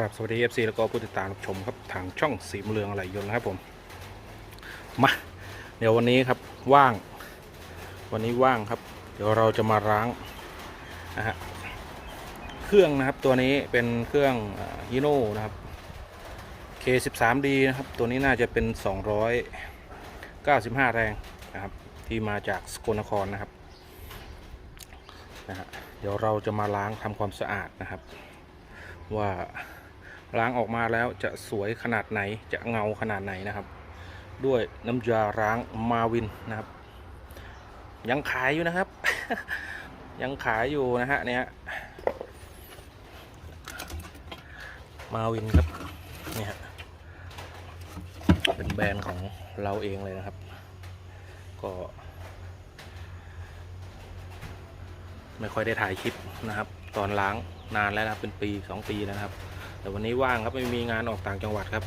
ครับสวัสดี FC แล้วก็ผู้ติดตามรับชมครับทางช่องสีมเรืองอะไรยนต์นะครับผมมาเดี๋ยววันนี้ครับว่าง วันนี้ว่างครับ เดี๋ยวเราจะมาล้างนะฮะเครื่องนะครับตัวนี้เป็นเครื่องฮีโน่นะครับ K13D นะครับ ตัวนี้น่าจะเป็น 295 แรงนะครับ ที่มาจากสกลนครนะครับนะฮะเดี๋ยวเราจะมาล้างทำความสะอาดนะครับ ว่า ล้างออกมาแล้วจะสวยขนาดไหนจะเงาขนาดไหนนะครับ ด้วยน้ำยาล้างมาวินนะครับ ยังขายอยู่นะครับ ยังขายอยู่นะฮะเนี่ยมาวินครับเนี่ยฮะเป็นแบรนด์ของเราเองเลยนะครับ ก็ ไม่ค่อยได้ถ่ายคลิปนะครับ ตอนล้างนานแล้วนะครับเป็นปีสองปีแล้วนะครับ แต่วันนี้ว่างครับไม่มีงานออกต่างจังหวัดครับ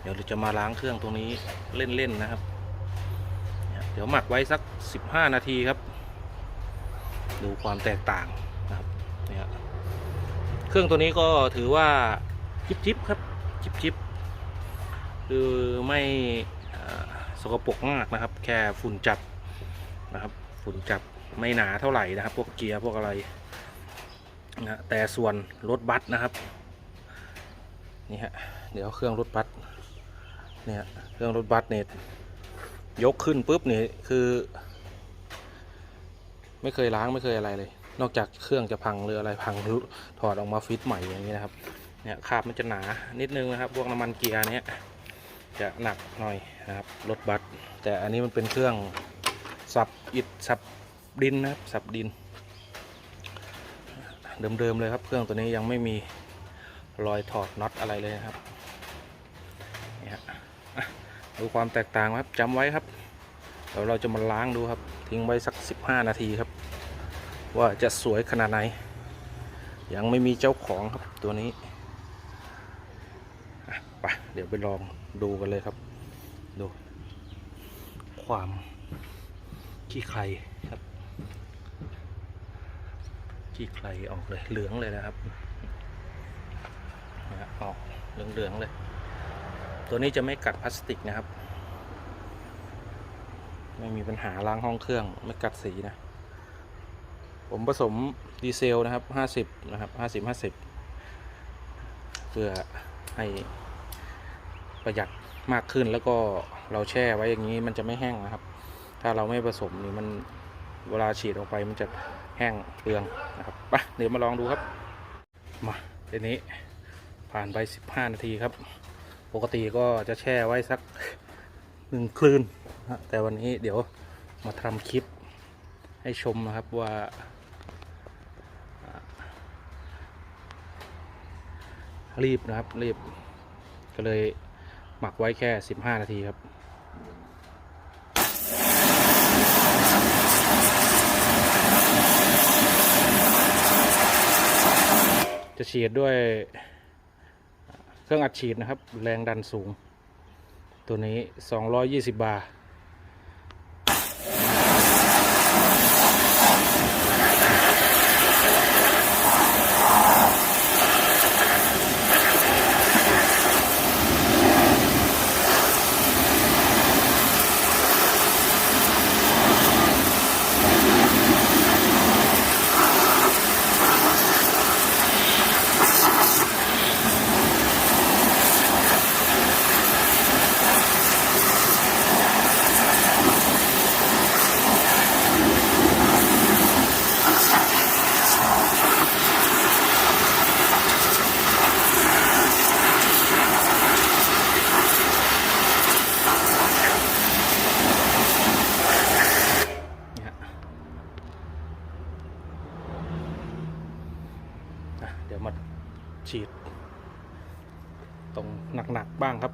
เดี๋ยวเราจะมาล้างเครื่องตรงนี้เล่นๆนะครับ เดี๋ยวหมักไว้สัก 15 นาทีครับ ดูความแตกต่างนะครับเนี่ยเครื่องตัวนี้ก็ถือว่าจิบจิบๆครับจิบจิบๆคือไม่สกปรกมากนะครับ แค่ฝุ่นจับนะครับ ฝุ่นจับไม่หนาเท่าไหร่นะครับ พวกเกียร์พวกอะไรนะแต่ส่วนรถบัสนะครับ นี่ฮะเดี๋ยวเครื่องรถบัสเนี่ยเครื่องรถบัสเนี่ยยกขึ้นปุ๊บเนี่ยคือ ไม่เคยล้างไม่เคยอะไรเลย นอกจากเครื่องจะพังหรืออะไรพังถอดออกมาฟิตใหม่อย่างนี้นะครับเนี่ยคาบมันจะหนานิดนึงนะครับพวกน้ำมันเกียร์เนี้ยจะหนักหน่อยนะครับรถบัสแต่อันนี้มันเป็นเครื่องสับอิฐสับดินนะครับสับดิน เดิมๆเลยครับเครื่องตัวนี้ยังไม่มี รอยถอดน็อตอะไรเลยนะครับนี่ฮะดูความแตกต่างครับจำไว้ครับเดี๋ยวเราจะมาล้างดูครับ ทิ้งไว้สัก 15 นาทีครับ ว่าจะสวยขนาดไหน ยังไม่มีเจ้าของครับตัวนี้อะไปเดี๋ยวไปลองดูกันเลยครับ ดู ความขี้ใครครับขี้ใครออกเลยเหลืองเลยนะครับ นะออกเหลืองเหลืองๆเลย ตัวนี้จะไม่กัดพลาสติกนะครับ ไม่มีปัญหาล้างห้องเครื่องไม่กัดสีนะ ผมผสมดีเซลนะครับ 50 นะครับ 50 50 เพื่อให้ประหยัดมากขึ้นแล้วก็เราแช่ไว้อย่างนี้มันจะไม่แห้งนะครับ ถ้าเราไม่ผสมนี่มันเวลาฉีดออกไปมันจะแห้งเปลืองนะครับไปเดี๋ยวมาลองดูครับ มาทีนี้ ผ่านไป 15 นาทีครับ ปกติก็จะแช่ไว้สักหนึ่งคลืนนะแต่วันนี้เดี๋ยวมาทำคลิปให้ชมนะครับว่า รีบนะครับ รีบ ก็เลยหมักไว้แค่ 15 นาทีครับจะฉีดด้วย เครื่องอัดฉีดนะครับ แรงดันสูง ตัวนี้ 220 บาร์ ฉีด ตรงหนักๆบ้างครับ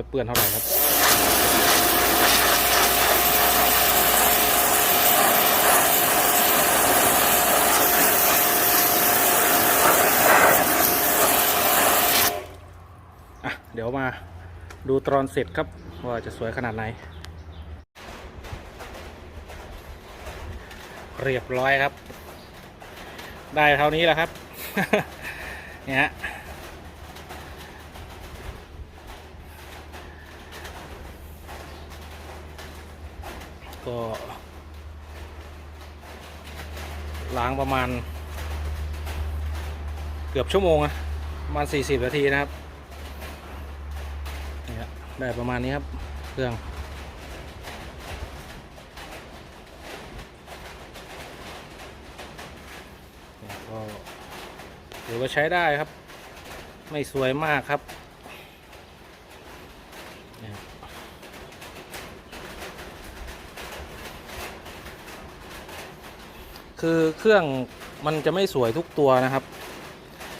ค่อยเปื้อนเท่าไหร่ครับอะเดี๋ยวมาดูตอนเสร็จครับ ว่าจะสวยขนาดไหน เรียบร้อยครับ ได้เท่านี้แหละครับเนี่ย ก็ล้างประมาณ เกือบชั่วโมงอะประมาณ 40 นาทีนะครับนี่ฮะได้ประมาณนี้ครับ เครื่อง ก็ถือว่าใช้ได้ครับ ไม่สวยมากครับเนี่ย คือเครื่องมันจะไม่สวยทุกตัวนะครับ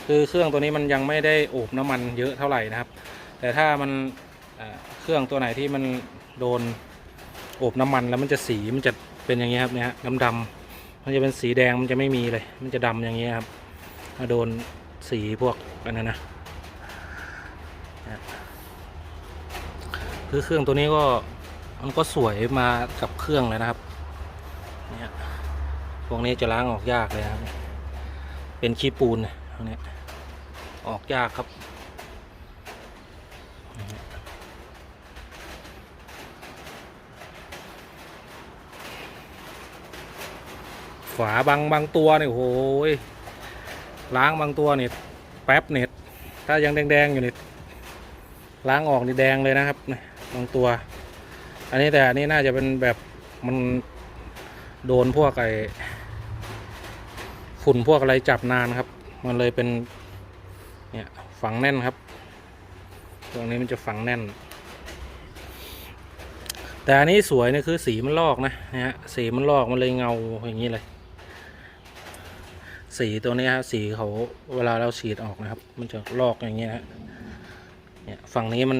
คือเครื่องตัวนี้มันยังไม่ได้โอบน้ำมันเยอะเท่าไหร่นะครับ แต่ถ้ามันเครื่องตัวไหนที่มันโดนโอบน้ำมันแล้วมันจะสีมันจะเป็นอย่างเงี้ยครับเนี่ยฮะดำๆมันจะเป็นสีแดงมันจะไม่มีเลย มันจะดำอย่างนี้ยครับมาโดนสีพวกอันนั้นนะคือเครื่องตัวนี้ก็มันก็สวยมากับเครื่องเลยนะครับ พวกนี้จะล้างออกยากเลยครับ เป็นขี้ปูนพวกนี้ออกยากครับ ฝาบางบางตัวเนี่ยโอ้โหยล้างบางตัวเนี่ยแป๊บเน็ตถ้ายังแดงๆอยู่เนี่ล้างออกนี่แดงเลยนะครับบางตัว อันนี้แต่อันนี้น่าจะเป็นแบบมันโดนพวกไอ ฝุ่นพวกอะไรจับนานครับ มันเลยเป็นเนี่ยฝังแน่นครับ ตรงนี้มันจะฝังแน่น แต่อันนี้สวยเนี่ยคือสีมันลอกนะนะฮะสีมันลอกมันเลยเงาอย่างนี้เลย สีตัวนี้ฮะสีเขาเวลาเราฉีดออกนะครับ มันจะลอกอย่างเงี้ยฮะเนี่ยฝั่งนี้มัน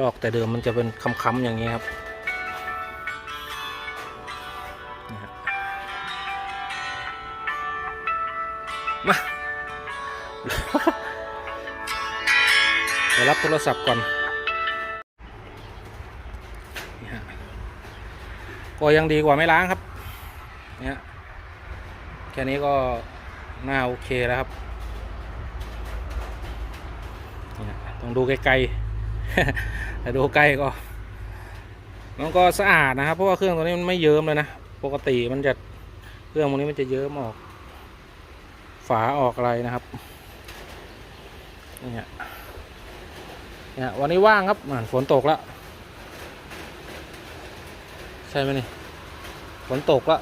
ลอกแต่เดิมมันจะเป็นค้ำๆอย่างเงี้ครับ มาเดี๋ยวรับโทรศัพท์ก่อนก็ยังดีกว่าไม่ล้างครับ เนี่ยแค่นี้ก็น่าโอเคแล้วครับนี่ยต้องดูไกลๆแต่ดูใกล้ก็ มันก็สะอาดนะครับ เพราะว่าเครื่องตัวนี้มันไม่เยิ้มเลยนะ ปกติมันจะเครื่องพวกนี้มันจะเยิ้มออก ฝาออกอะไรนะครับเนี่ยเนี่ยวันนี้ว่างครับอ่าฝนตกแล้วใช่ไหมนี่ฝนตกแล้ว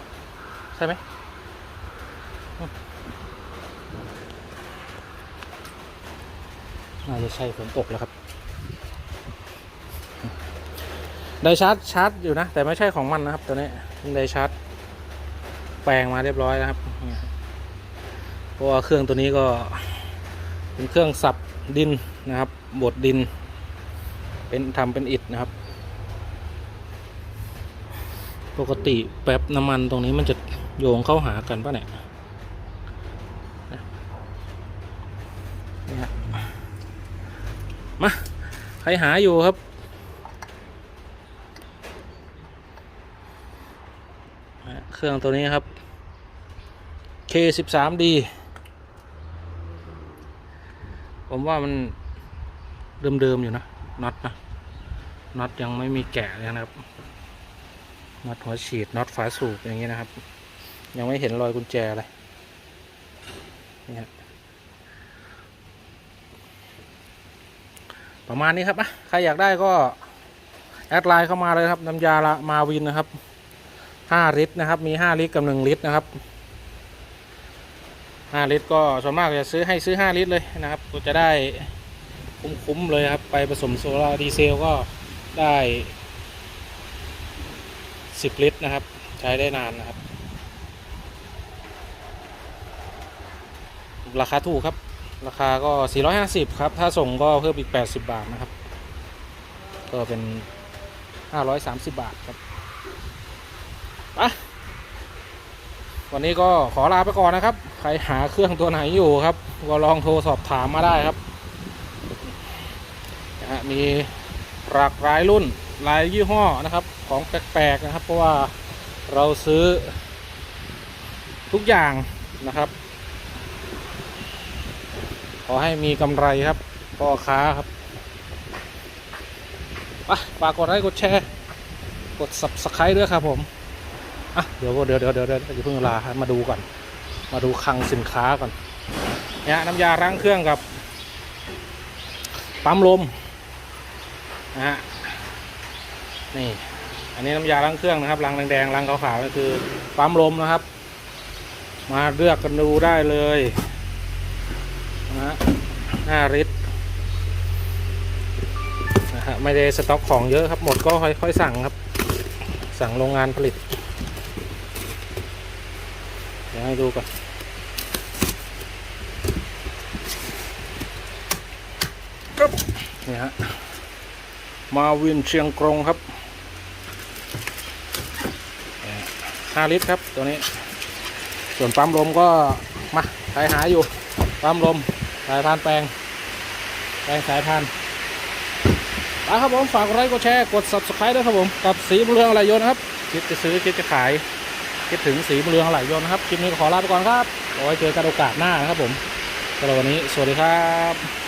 ใช่ไหมน่าจะใช่ฝนตกแล้วครับ ได้ชาร์จชาร์จอยู่นะ แต่ไม่ใช่ของมันนะครับ ตัวนี้เป็นได้ชาร์จแปลงมาเรียบร้อยแล้วครับ เพราะว่าเครื่องตัวนี้ก็เป็นเครื่องสับดินนะครับบดดิน เป็นทำเป็นอิฐนะครับ ปกติแป๊บน้ำมันตรงนี้มันจะโยงเข้าหากันป่ะเนี่ยเนี่ยมาใครหาอยู่ครับเครื่องตัวนี้ครับ K13D ผมว่ามันเดิมๆอยู่นะน็อตนะน็อตยังไม่มีแกะเลยนะครับน็อตหัวฉีดน็อตฝาสูบอย่างนี้นะครับ ยังไม่เห็นรอยกุญแจเลยเนี่ยประมาณนี้ครับอะใครอยากได้ก็แอดไลน์เข้ามาเลยครับน้ำยาละมาวินนะครับห้าลิตรนะครับ มีห้าลิตรกับหนึ่งลิตรนะครับ ห้าลิตร ก็ส่วนมากจะซื้อให้ซื้อห้าลิตรเลยนะครับ ก็จะได้คุ้มๆเลยครับ ไปผสมโซลาร์ดีเซลก็ได้สิบลิตรนะครับ ใช้ได้นานนะครับ ราคาถูกครับ ราคาก็ 450 ครับ ถ้าส่งก็เพิ่มอีก 80 บาทนะครับ ก็เป็น 530 บาทครับ ไป วันนี้ก็ขอลาไปก่อนนะครับ ใครหาเครื่องตัวไหนอยู่ครับ ก็ลองโทรสอบถามมาได้ครับนะฮะมีหลากหลายรุ่นหลายยี่ห้อนะครับ ของแปลกๆนะครับ เพราะว่าเราซื้อทุกอย่างนะครับ ขอให้มีกำไรครับพ่อค้าครับไปฝากกดไลค์กดแชร์ กด subscribe ด้วยครับผม อะเดี๋ยวเดี๋ยวเดี๋ยวเดี๋ยวเดี๋ยวเพิ่งลามาดูก่อน มาดูคลังสินค้าก่อนเนี่ยน้ำยาล้างเครื่องกับปั๊มลมนะฮะนี่อันนี้น้ำยาล้างเครื่องนะครับรังแดงๆรังขาวๆก็คือปั๊มลมนะครับ มาเลือกกันดูได้เลยนะฮะห้าลิตรนะฮะไม่ได้สต็อกของเยอะครับหมดก็ค่อยๆสั่งครับ สั่งโรงงานผลิต ดี๋ยวให้ดูก่อนครับนี่ฮะ มาวินเชียงกรงครับห้าลิตรครับ ตัวนี้ ส่วนปั๊มลมก็ มาใครหาอยู่ ปั๊มลม สายพานแปลง แปลงสายพานไปครับผม ฝากกดไลค์กดแชร์ กด subscribe ด้วยครับผม กับสีบุญเรืองอะไรยนต์นะครับ คิดจะซื้อ คิดจะขาย คิดถึงสีบุญเรืองหลายยนนะครับ คลิปนี้ก็ขอลาไปก่อนครับเอาไว้เจอกันโอกาสหน้านะครับผมสำหรับวันนี้ สวัสดีครับ